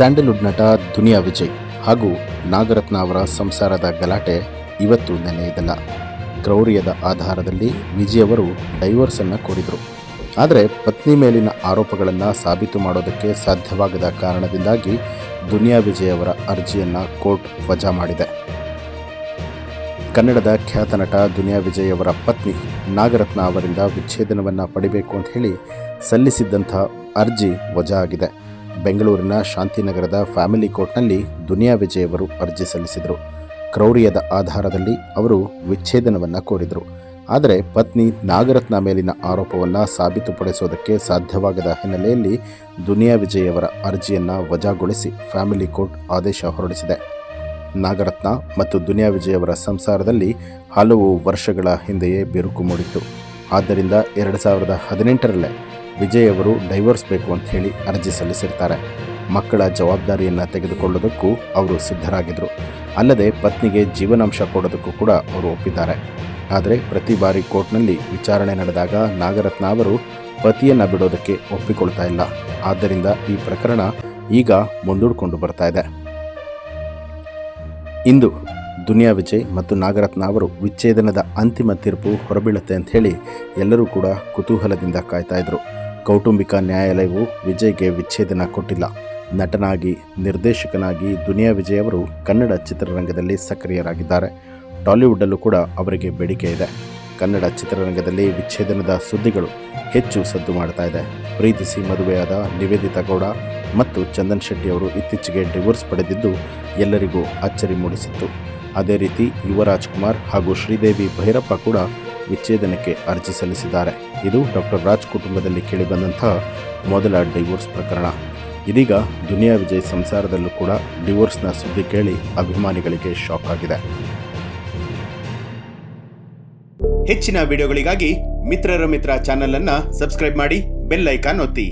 Sandalwood ನಟ ದುನಿಯಾ ವಿಜಯ್ ಹಾಗೂ ನಾಗರತ್ನ ಅವರ ಸಂಸಾರದ ಗಲಾಟೆ ಇವತ್ತು ನೆನೆಯದಲ್ಲ ಕ್ರೌರ್ಯದ ಆಧಾರದಲ್ಲಿ ವಿಜಯ್ ಅವರು ಡೈವರ್ಸನ್ನು ಕೋರಿದರು ಆದರೆ ಪತ್ನಿ ಮೇಲಿನ ಆರೋಪಗಳನ್ನು ಸಾಬೀತು ಮಾಡೋದಕ್ಕೆ ಸಾಧ್ಯವಾಗದ ಕಾರಣದಿಂದಾಗಿ ದುನಿಯಾ ವಿಜಯ್ ಅವರ ಅರ್ಜಿಯನ್ನು ಕೋರ್ಟ್ ವಜಾ ಮಾಡಿದೆ. ಕನ್ನಡದ ಖ್ಯಾತ ನಟ ದುನಿಯಾ ವಿಜಯ್ ಅವರ ಪತ್ನಿ ನಾಗರತ್ನ ಅವರಿಂದ ವಿಚ್ಛೇದನವನ್ನು ಪಡಿಬೇಕು ಅಂತ ಹೇಳಿ ಸಲ್ಲಿಸಿದ್ದಂಥ ಅರ್ಜಿ ವಜಾ ಆಗಿದೆ. ಬೆಂಗಳೂರಿನ ಶಾಂತಿನಗರದ ಫ್ಯಾಮಿಲಿ ಕೋರ್ಟ್ನಲ್ಲಿ ದುನಿಯಾ ವಿಜಯ್ ಅವರು ಅರ್ಜಿ ಸಲ್ಲಿಸಿದರು. ಕ್ರೌರ್ಯದ ಆಧಾರದಲ್ಲಿ ಅವರು ವಿಚ್ಛೇದನವನ್ನು ಕೋರಿದರು. ಆದರೆ ಪತ್ನಿ ನಾಗರತ್ನ ಮೇಲಿನ ಆರೋಪವನ್ನು ಸಾಬೀತುಪಡಿಸೋದಕ್ಕೆ ಸಾಧ್ಯವಾಗದ ಹಿನ್ನೆಲೆಯಲ್ಲಿ ದುನಿಯಾ ವಿಜಯ್ ಅವರ ಅರ್ಜಿಯನ್ನು ವಜಾಗೊಳಿಸಿ ಫ್ಯಾಮಿಲಿ ಕೋರ್ಟ್ ಆದೇಶ ಹೊರಡಿಸಿದೆ. ನಾಗರತ್ನ ಮತ್ತು ದುನಿಯಾ ವಿಜಯ್ ಅವರ ಸಂಸಾರದಲ್ಲಿ ಹಲವು ವರ್ಷಗಳ ಹಿಂದೆಯೇ ಬಿರುಕು ಮೂಡಿತ್ತು. ಆದ್ದರಿಂದ ಎರಡು ಸಾವಿರದ ಹದಿನೆಂಟರಲ್ಲೇ ವಿಜಯ್ ಅವರು ಡೈವರ್ಸ್ ಬೇಕು ಅಂತ ಹೇಳಿ ಅರ್ಜಿ ಸಲ್ಲಿಸಿರ್ತಾರೆ. ಮಕ್ಕಳ ಜವಾಬ್ದಾರಿಯನ್ನು ತೆಗೆದುಕೊಳ್ಳೋದಕ್ಕೂ ಅವರು ಸಿದ್ಧರಾಗಿದ್ದರು ಅಲ್ಲದೆ ಪತ್ನಿಗೆ ಜೀವನಾಂಶ ಕೊಡೋದಕ್ಕೂ ಕೂಡ ಅವರು ಒಪ್ಪಿದ್ದಾರೆ. ಆದರೆ ಪ್ರತಿ ಬಾರಿ ಕೋರ್ಟ್ನಲ್ಲಿ ವಿಚಾರಣೆ ನಡೆದಾಗ ನಾಗರತ್ನ ಅವರು ಪತಿಯನ್ನು ಬಿಡೋದಕ್ಕೆ ಒಪ್ಪಿಕೊಳ್ತಾ ಇಲ್ಲ. ಆದ್ದರಿಂದ ಈ ಪ್ರಕರಣ ಈಗ ಮುಂದೂಡಿಕೊಂಡು ಬರ್ತಾ ಇದೆ. ಇಂದು ದುನಿಯಾ ವಿಜಯ್ ಮತ್ತು ನಾಗರತ್ನ ಅವರು ವಿಚ್ಛೇದನದ ಅಂತಿಮ ತೀರ್ಪು ಹೊರಬೀಳುತ್ತೆ ಅಂತ ಹೇಳಿ ಎಲ್ಲರೂ ಕೂಡ ಕುತೂಹಲದಿಂದ ಕಾಯ್ತಾ ಇದ್ರು. ಕೌಟುಂಬಿಕ ನ್ಯಾಯಾಲಯವು ವಿಜಯ್ಗೆ ವಿಚ್ಛೇದನ ಕೊಟ್ಟಿಲ್ಲ. ನಟನಾಗಿ, ನಿರ್ದೇಶಕನಾಗಿ ದುನಿಯಾ ವಿಜಯ್ ಅವರು ಕನ್ನಡ ಚಿತ್ರರಂಗದಲ್ಲಿ ಸಕ್ರಿಯರಾಗಿದ್ದಾರೆ. ಟಾಲಿವುಡ್ಡಲ್ಲೂ ಕೂಡ ಅವರಿಗೆ ಬೇಡಿಕೆ ಇದೆ. ಕನ್ನಡ ಚಿತ್ರರಂಗದಲ್ಲಿ ವಿಚ್ಛೇದನದ ಸುದ್ದಿಗಳು ಹೆಚ್ಚು ಸದ್ದು ಮಾಡ್ತಾ ಇದೆ. ಪ್ರೀತಿಸಿ ಮದುವೆಯಾದ ನಿವೇದಿತಾ ಗೌಡ ಮತ್ತು ಚಂದನ್ ಶೆಟ್ಟಿ ಅವರು ಇತ್ತೀಚೆಗೆ ಡಿವೋರ್ಸ್ ಪಡೆದಿದ್ದು ಎಲ್ಲರಿಗೂ ಅಚ್ಚರಿ ಮೂಡಿಸಿತ್ತು. ಅದೇ ರೀತಿ ಯುವರಾಜ್ ಕುಮಾರ್ ಹಾಗೂ ಶ್ರೀದೇವಿ ಭೈರಪ್ಪ ಕೂಡ ವಿಚ್ಛೇದನಕ್ಕೆ ಅರ್ಜಿ ಸಲ್ಲಿಸಿದ್ದಾರೆ. ಇದು ಡಾಕ್ಟರ್ ರಾಜ್ ಕುಟುಂಬದಲ್ಲಿ ಕೇಳಿಬಂದಂತಹ ಮೊದಲ ಡಿವೋರ್ಸ್ ಪ್ರಕರಣ. ಇದೀಗ ದುನಿಯಾ ವಿಜಯ್ ಸಂಸಾರದಲ್ಲೂ ಕೂಡ ಡಿವೋರ್ಸ್ನ ಸುದ್ದಿ ಕೇಳಿ ಅಭಿಮಾನಿಗಳಿಗೆ ಶಾಕ್ ಆಗಿದೆ. ಹೆಚ್ಚಿನ ವಿಡಿಯೋಗಳಿಗಾಗಿ ಮಿತ್ರರ ಮಿತ್ರ ಚಾನೆಲ್ ಅನ್ನ ಸಬ್ಸ್ಕ್ರೈಬ್ ಮಾಡಿ ಬೆಲ್ ಐಕಾನ್ ಒತ್ತಿ.